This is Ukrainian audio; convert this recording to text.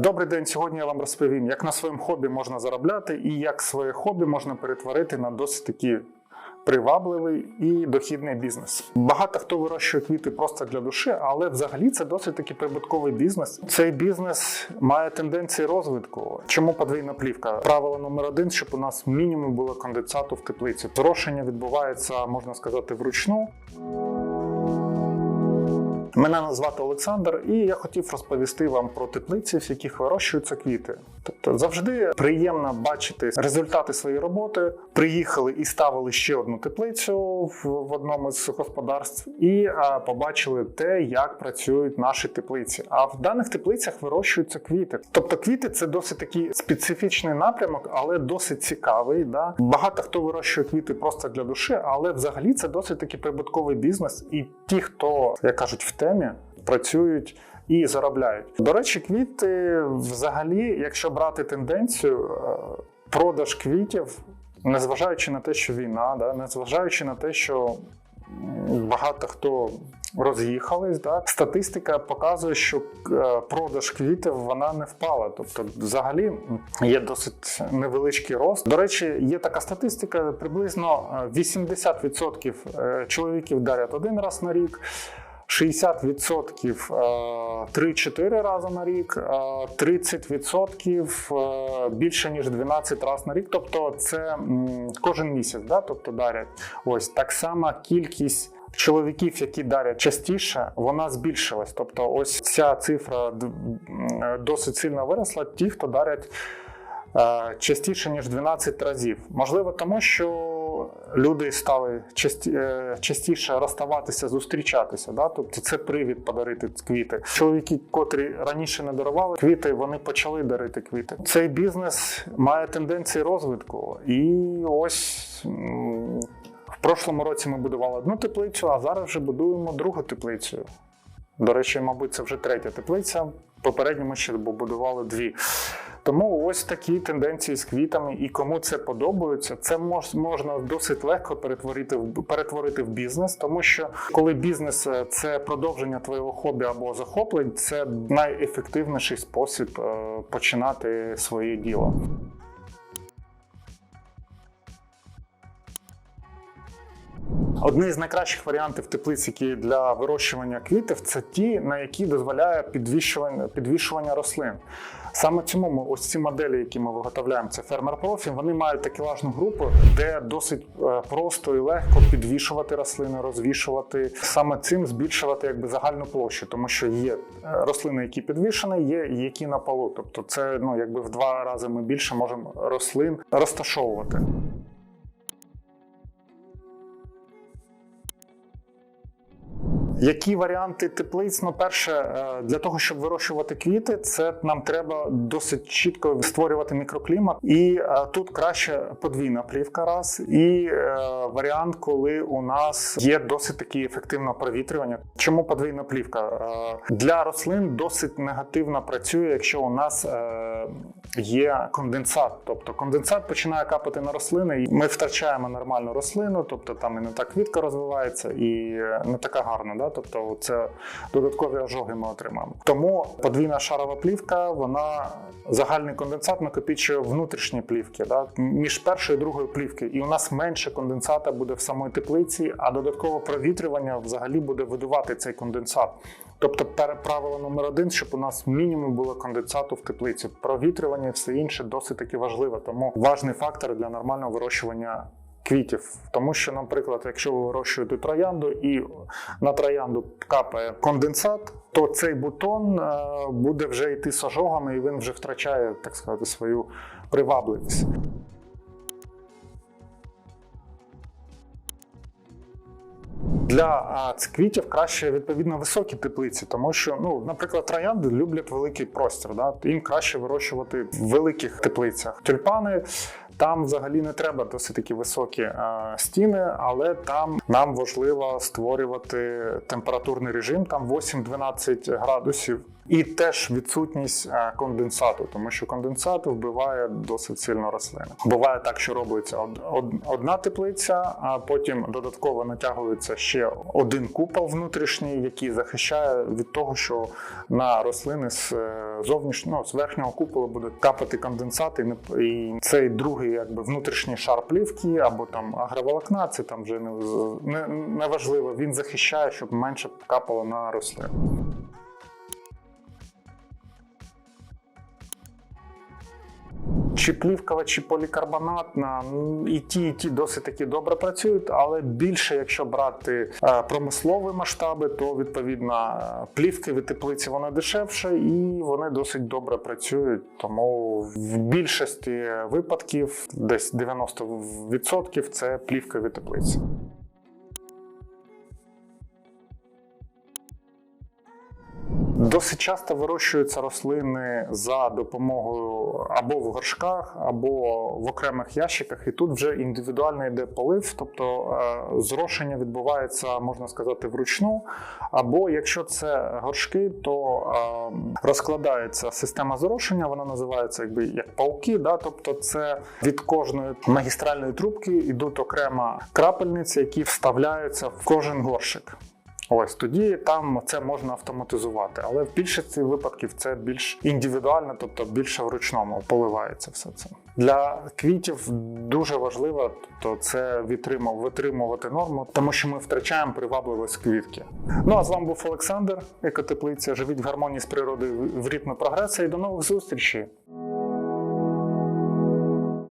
Добрий день. Сьогодні я вам розповім, як на своєму хобі можна заробляти і як своє хобі можна перетворити на досить такі привабливий і дохідний бізнес. Багато хто вирощує квіти просто для душі, але взагалі це досить таки прибутковий бізнес. Цей бізнес має тенденції розвитку. Чому подвійна плівка? Правило номер один, щоб у нас мінімум було конденсату в теплиці. Зрошення відбувається, можна сказати, вручну. Мене звати Олександр, і я хотів розповісти вам про теплиці, в яких вирощуються квіти. Тобто завжди приємно бачити результати своєї роботи. Приїхали і ставили ще одну теплицю в, одному з господарств, і побачили те, як працюють наші теплиці. А в даних теплицях вирощуються квіти. Тобто, квіти це досить такий специфічний напрямок, але досить цікавий. Да? Багато хто вирощує квіти просто для душі, але взагалі це досить такий прибутковий бізнес. І ті, хто як кажуть, в темі працюють і заробляють. До речі, квіти взагалі, якщо брати тенденцію, е, продаж квітів, незважаючи на те, що війна, да, незважаючи на те, що багато хто роз'їхались, да, статистика показує, що е, продаж квітів вона не впала. Тобто, взагалі є досить невеличкий рост. До речі, є така статистика: приблизно е, 80% е, чоловіків дарять один раз на рік. 60% е, 3-4 рази на рік, е, 30% е, більше ніж 12 разів на рік. Тобто це кожен місяць, да? тобто дарять. Ось так само кількість. Чоловіків, які дарять частіше, вона збільшилась. Тобто, ось ця цифра досить сильно виросла. Ті, хто дарять е, частіше ніж 12 разів. Можливо, тому що люди стали часті, е, частіше розставатися, зустрічатися. Да? Тобто це привід подарити квіти. Чоловіки, котрі раніше не дарували квіти, вони почали дарити квіти. Цей бізнес має тенденції розвитку, і ось. В прошлому році ми будували одну теплицю, а зараз вже будуємо другу теплицю. До речі, мабуть, це вже третя теплиця. Попередньо ми ще будували дві. Тому ось такі тенденції з квітами, і кому це подобається, це мож, можна досить легко перетворити в перетворити в бізнес, тому що коли бізнес е, це продовження твоєго хобі або захоплень, це найефективніший спосіб е, починати своє діло. Одні з найкращих варіантів теплиць, які для вирощування квітів, це ті, на які дозволяє підвішування, підвішування рослин. Саме цьому ми ось ці моделі, які ми виготовляємо, це фермер профі, вони мають такелажну групу, де досить е, просто і легко підвішувати рослини, розвішувати саме цим збільшувати якби загальну площу, тому що є е, рослини, які підвішені, є які на полу. Тобто, це ну якби в два рази ми більше можемо рослин розташовувати. Які варіанти теплиць? Ну, перше, е, для того, щоб вирощувати квіти, це нам треба досить чітко створювати мікроклімат. І е, тут краще подвійна плівка раз, і е, варіант, коли у нас є досить таки ефективне провітрювання. Чому подвійна плівка? Для рослин досить негативно працює, якщо у нас є конденсат. Тобто конденсат починає капати на рослини, і ми втрачаємо нормальну рослину, тобто там і не та квітка розвивається, і не така гарна. Да? Тобто це додаткові ожоги ми отримаємо. Тому подвійна шарова плівка, вона загальний конденсат накопичує внутрішні плівки да? між першою і другою плівки. І у нас менше конденсата буде в самій теплиці, а додаткове провітрювання взагалі буде видувати цей конденсат. Тобто, правило номер один, щоб у нас мінімум було конденсату в теплиці. Провітрювання і все інше досить таки важливо. Тому важний фактор для нормального вирощування квітів. Тому що, наприклад, якщо ви вирощуєте троянду і на троянду капає конденсат, то цей бутон е, буде вже йти з ожогами, і він вже втрачає, так сказати, свою привабливість. Для квітів краще відповідно високі теплиці, тому що, ну, наприклад, троянди люблять великий простір. Да? Їм краще вирощувати в великих теплицях. Тюльпани там взагалі не треба досить такі високі а, стіни, але там нам важливо створювати температурний режим, там 8-12 градусів. І теж відсутність е, конденсату, тому що конденсат вбиває досить сильно рослини. Буває так, що робиться од- од- одна теплиця, а потім додатково натягується ще один купол внутрішній, який захищає від того, що на рослини с- е, зовнішнього, ну, з верхнього купола буде капати конденсат, і, не- і цей другий якби внутрішній шар плівки або там агроволокна, це там вже не, не, не важливо. Він захищає, щоб менше капало на рослину. Чи плівкова, чи полікарбонатна, ну, і ті, і ті досить таки добре працюють, але більше, якщо брати е, промислові масштаби, то відповідно е, плівки від теплиці вони дешевше і вони досить добре працюють. Тому в більшості випадків, десь 90% це плівка від теплиці. Досить часто вирощуються рослини за допомогою або в горшках, або в окремих ящиках, і тут вже індивідуально йде полив, тобто е, зрошення відбувається, можна сказати, вручну. Або якщо це горшки, то е, розкладається система зрошення, вона називається якби як пауки. Да? Тобто, це від кожної магістральної трубки йдуть окрема крапельниці, які вставляються в кожен горшик. Ось тоді там це можна автоматизувати, але в більшості випадків це більш індивідуально, тобто більше вручному поливається все це. Для квітів дуже важливо, тобто це витримувати норму, тому що ми втрачаємо привабливість квітки. Ну а з вами був Олександр, екотеплиця. Живіть в гармонії з природою в ритмі прогресу і до нових зустрічей.